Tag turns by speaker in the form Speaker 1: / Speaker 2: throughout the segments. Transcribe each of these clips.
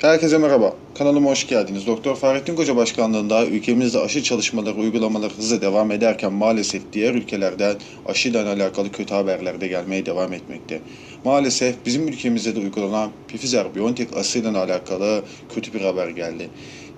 Speaker 1: Herkese merhaba. Kanalıma hoş geldiniz. Doktor Fahrettin Koca Başkanlığında ülkemizde aşı çalışmaları, uygulamaları hızla devam ederken maalesef diğer ülkelerden aşıyla alakalı kötü haberler de gelmeye devam etmekte. Maalesef bizim ülkemizde de uygulanan Pfizer-BioNTech aşıyla alakalı kötü bir haber geldi.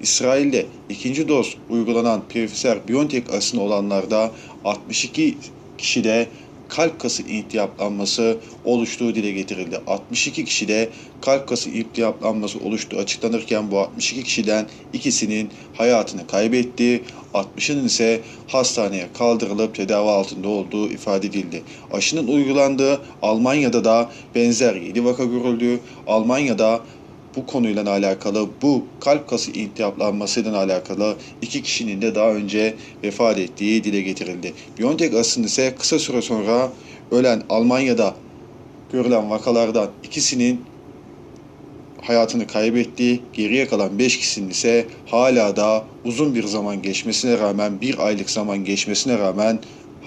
Speaker 1: İsrail'de ikinci doz uygulanan Pfizer-BioNTech aşısını olanlarda 62 kişide kalp kası iltihaplanması oluştuğu dile getirildi. 62 kişide kalp kası iltihaplanması oluştuğu açıklanırken bu 62 kişiden ikisinin hayatını kaybetti. 60'ının ise hastaneye kaldırılıp tedavi altında olduğu ifade edildi. Aşının uygulandığı Almanya'da da benzer 7 vaka görüldü. Almanya'da bu konuyla alakalı, bu kalp kası iltihaplanmasıyla alakalı iki kişinin de daha önce vefat ettiği dile getirildi. BioNTech aslında ise kısa süre sonra ölen Almanya'da görülen vakalardan ikisinin hayatını kaybetti. Geriye kalan 5 kişinin ise hala da uzun bir zaman geçmesine rağmen, bir aylık zaman geçmesine rağmen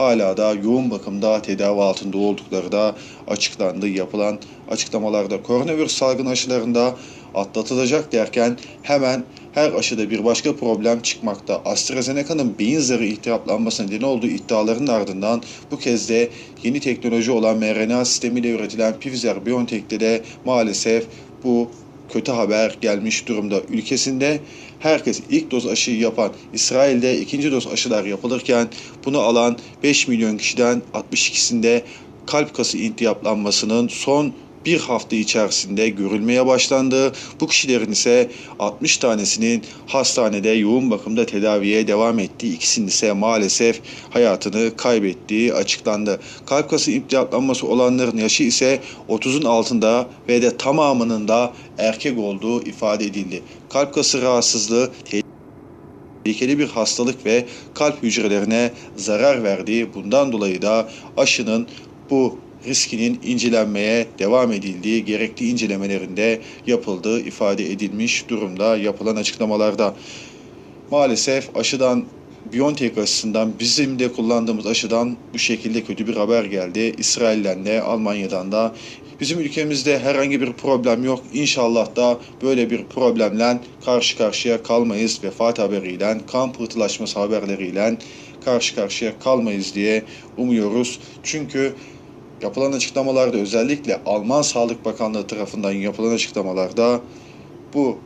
Speaker 1: hala da yoğun bakımda tedavi altında oldukları da açıklandı. Yapılan açıklamalarda koronavirüs salgın aşılarında atlatılacak derken hemen her aşıda bir başka problem çıkmakta. AstraZeneca'nın beyin zarı iltihaplanması nedeni olduğu iddiaların ardından bu kez de yeni teknoloji olan mRNA sistemiyle üretilen Pfizer-BioNTech'te de maalesef bu kötü haber gelmiş durumda. Ülkesinde herkes ilk doz aşıyı yapan İsrail'de ikinci doz aşılar yapılırken bunu alan 5 milyon kişiden 62'sinde kalp kası iltihaplanmasının son bir hafta içerisinde görülmeye başlandı. Bu kişilerin ise 60 tanesinin hastanede yoğun bakımda tedaviye devam ettiği, ikisinin ise maalesef hayatını kaybettiği açıklandı. Kalp kası iltihaplanması olanların yaşı ise 30'un altında ve de tamamının da erkek olduğu ifade edildi. Kalp kası rahatsızlığı tehlikeli bir hastalık ve kalp hücrelerine zarar verdiği bundan dolayı da aşının bu riskinin incelenmeye devam edildiği, gerekli incelemelerinde yapıldığı ifade edilmiş durumda yapılan açıklamalarda. Maalesef aşıdan BioNTech aşısından bizim de kullandığımız aşıdan bu şekilde kötü bir haber geldi. İsrail'den de Almanya'dan da bizim ülkemizde herhangi bir problem yok. İnşallah da böyle bir problemle karşı karşıya kalmayız. Vefat haberiyle, kan pıhtılaşması haberleriyle karşı karşıya kalmayız diye umuyoruz. Çünkü yapılan açıklamalarda özellikle Alman Sağlık Bakanlığı tarafından yapılan açıklamalarda bu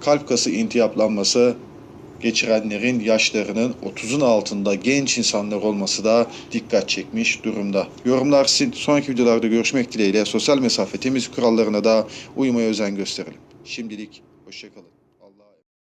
Speaker 1: kalp kası intihaplanması geçirenlerin yaşlarının 30'un altında genç insanlar olması da dikkat çekmiş durumda. Yorumlar sizin. Sonraki videolarda görüşmek dileğiyle sosyal mesafe temizlik kurallarına da uymaya özen gösterelim. Şimdilik hoşçakalın.